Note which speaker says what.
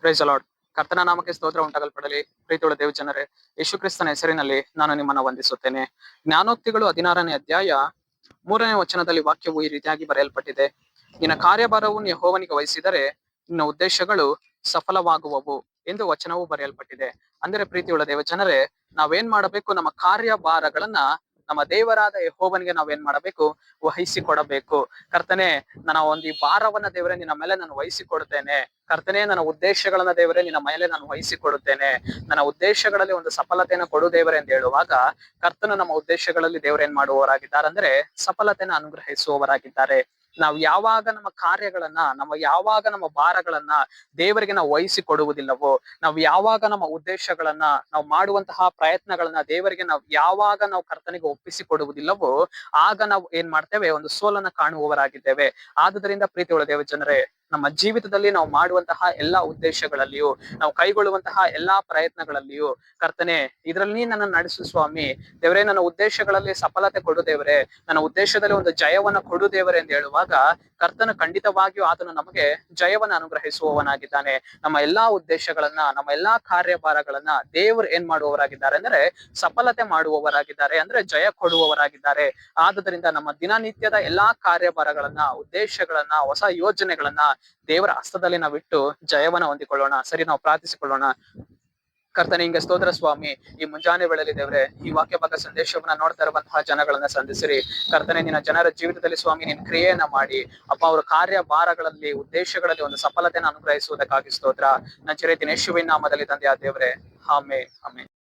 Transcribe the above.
Speaker 1: Price ಅಲಾಡ್ ಕರ್ತನ ನಾಮಕ್ಕೆ ಸ್ತೋತ್ರ ಉಂಟಾಗಲ್ಪಡಲಿ. ಪ್ರೀತಿಯುಳ್ಳ ದೇವ ಜನರೇ ಯೇಸು ಕ್ರಿಸ್ತನ ಹೆಸರಿನಲ್ಲಿ ನಾನು ನಿಮ್ಮನ್ನ ವಂದಿಸುತ್ತೇನೆ. ಜ್ಞಾನೋಕ್ತಿಗಳು ಹದಿನಾರನೇ ಅಧ್ಯಾಯ ಮೂರನೇ ವಚನದಲ್ಲಿ ವಾಕ್ಯವು ಈ ರೀತಿಯಾಗಿ ಬರೆಯಲ್ಪಟ್ಟಿದೆ. ನಿನ್ನ ಕಾರ್ಯಭಾರವು ಯೆಹೋವನಿಗೆ ವಹಿಸಿದರೆ ನಿನ್ನ ಉದ್ದೇಶಗಳು ಸಫಲವಾಗುವವು ಎಂದು ವಚನವು ಬರೆಯಲ್ಪಟ್ಟಿದೆ. ಅಂದರೆ ಪ್ರೀತಿಯುಳ್ಳ ದೇವ ಜನರೇ ನಾವೇನ್ ಮಾಡಬೇಕು? ನಮ್ಮ ಕಾರ್ಯಭಾರಗಳನ್ನ ನಮ್ಮ ದೇವರಾದ ಯೆಹೋವನಿಗೆ ನಾವೇನ್ ಮಾಡಬೇಕು? ವಹಿಸಿ ಕೊಡಬೇಕು ಕರ್ತನೆ ನನ್ನ ಒಂದು ಈ ಭಾರವನ್ನ ದೇವರೇ, ನಿನ್ನ ಮೇಲೆ ನಾನು ವಹಿಸಿ ಕೊಡುತ್ತೇನೆ ಕರ್ತನೆ, ನನ್ನ ಉದ್ದೇಶಗಳನ್ನ ದೇವರೇ, ನಿನ್ನ ಮೇಲೆ ನಾನು ವಹಿಸಿ ಕೊಡುತ್ತೇನೆ ನನ್ನ ಉದ್ದೇಶಗಳಲ್ಲಿ ಒಂದು ಸಫಲತೆಯನ್ನು ಕೊಡು ದೇವರೇ ಎಂದು ಹೇಳುವಾಗ, ಕರ್ತನ ನಮ್ಮ ಉದ್ದೇಶಗಳಲ್ಲಿ ದೇವರೇನ್ ಮಾಡುವವರಾಗಿದ್ದಾರೆ ಅಂದ್ರೆ ಸಫಲತೆಯನ್ನು ಅನುಗ್ರಹಿಸುವವರಾಗಿದ್ದಾರೆ. ನಾವು ಯಾವಾಗ ನಮ್ಮ ಕಾರ್ಯಗಳನ್ನ, ನಮ್ಮ ಯಾವಾಗ ನಮ್ಮ ಭಾರಗಳನ್ನ ದೇವರಿಗೆ ನಾವು ವಹಿಸಿ ಕೊಡುವುದಿಲ್ಲವೋ ನಾವು ಯಾವಾಗ ನಮ್ಮ ಉದ್ದೇಶಗಳನ್ನ ನಾವು ಮಾಡುವಂತಹ ಪ್ರಯತ್ನಗಳನ್ನ ದೇವರಿಗೆ ನಾವು ಯಾವಾಗ ನಾವು ಕರ್ತನಿಗೆ ಒಪ್ಪಿಸಿ ಕೊಡುವುದಿಲ್ಲವೋ ಆಗ ನಾವು ಏನ್ ಮಾಡ್ತೇವೆ, ಒಂದು ಸೋಲನ್ನ ಕಾಣುವವರಾಗಿದ್ದೇವೆ. ಆದುದರಿಂದ ಪ್ರೀತಿ ಒಳ ದೇವ ಜನರೇ ನಮ್ಮ ಜೀವಿತದಲ್ಲಿ ನಾವು ಮಾಡುವಂತಹ ಎಲ್ಲಾ ಉದ್ದೇಶಗಳಲ್ಲಿಯೂ, ನಾವು ಕೈಗೊಳ್ಳುವಂತಹ ಎಲ್ಲಾ ಪ್ರಯತ್ನಗಳಲ್ಲಿಯೂ ಕರ್ತನೆ, ಇದರಲ್ಲಿ ನನ್ನ ನಡೆಸು ಸ್ವಾಮಿ, ದೇವರೇ, ನನ್ನ ಉದ್ದೇಶಗಳಲ್ಲಿ ಸಫಲತೆ ಕೊಡು ದೇವರೇ, ನನ್ನ ಉದ್ದೇಶದಲ್ಲಿ ಒಂದು ಜಯವನ್ನ ಕೊಡು ದೇವರೇ ಎಂದು ಹೇಳುವಾಗ ಕರ್ತನ ಖಂಡಿತವಾಗಿಯೂ ಆತನು ನಮಗೆ ಜಯವನ್ನ ಅನುಗ್ರಹಿಸುವವನಾಗಿದ್ದಾನೆ. ನಮ್ಮ ಎಲ್ಲಾ ಉದ್ದೇಶಗಳನ್ನ, ನಮ್ಮ ಎಲ್ಲಾ ಕಾರ್ಯಭಾರಗಳನ್ನ ದೇವರು ಏನ್ ಮಾಡುವವರಾಗಿದ್ದಾರೆ ಅಂದ್ರೆ ಸಫಲತೆ ಮಾಡುವವರಾಗಿದ್ದಾರೆ ಅಂದ್ರೆ ಜಯ ಕೊಡುವವರಾಗಿದ್ದಾರೆ. ಆದುದರಿಂದ ನಮ್ಮ ದಿನನಿತ್ಯದ ಎಲ್ಲಾ ಕಾರ್ಯಭಾರಗಳನ್ನ, ಉದ್ದೇಶಗಳನ್ನ, ಹೊಸ ಯೋಜನೆಗಳನ್ನ ದೇವರ ಹಸ್ತದಲ್ಲಿ ನಾವಿಟ್ಟು ಜಯವನ್ನ ಹೊಂದಿಕೊಳ್ಳೋಣ. ಸರಿ, ನಾವು ಪ್ರಾರ್ಥಿಸಿಕೊಳ್ಳೋಣ. ಕರ್ತನೆ, ಹಿಂಗೆ ಸ್ತೋತ್ರ ಸ್ವಾಮಿ, ಈ ಮುಂಜಾನೆ ವೇಳೆಯಲ್ಲಿ ದೇವ್ರೆ, ಈ ವಾಕ್ಯ ಭಾಗ ಸಂದೇಶವನ್ನ ನೋಡ್ತಾ ಇರುವಂತಹ ಜನಗಳನ್ನ ಸಂಧಿಸಿರಿ. ಕರ್ತನೆ, ನಿನ್ನ ಜನರ ಜೀವಿತದಲ್ಲಿ ಸ್ವಾಮಿ, ನಿನ್ನ ಕ್ರಿಯೆಯನ್ನ ಮಾಡಿ. ಅಪ್ಪ, ಅವರ ಕಾರ್ಯ ಭಾರಗಳಲ್ಲಿ ಉದ್ದೇಶಗಳಲ್ಲಿ ಒಂದು ಸಫಲತೆಯನ್ನು ಅನುಗ್ರಹಿಸುವುದಕ್ಕಾಗಿ ಸ್ತೋತ್ರ. ನನ್ನ ಚಿರೇತಿನ ಯೇಸುವಿನ ನಾಮದಲ್ಲಿ ತಂದೆ ಆ ದೇವ್ರೆ. ಆಮೆ ಆಮೆ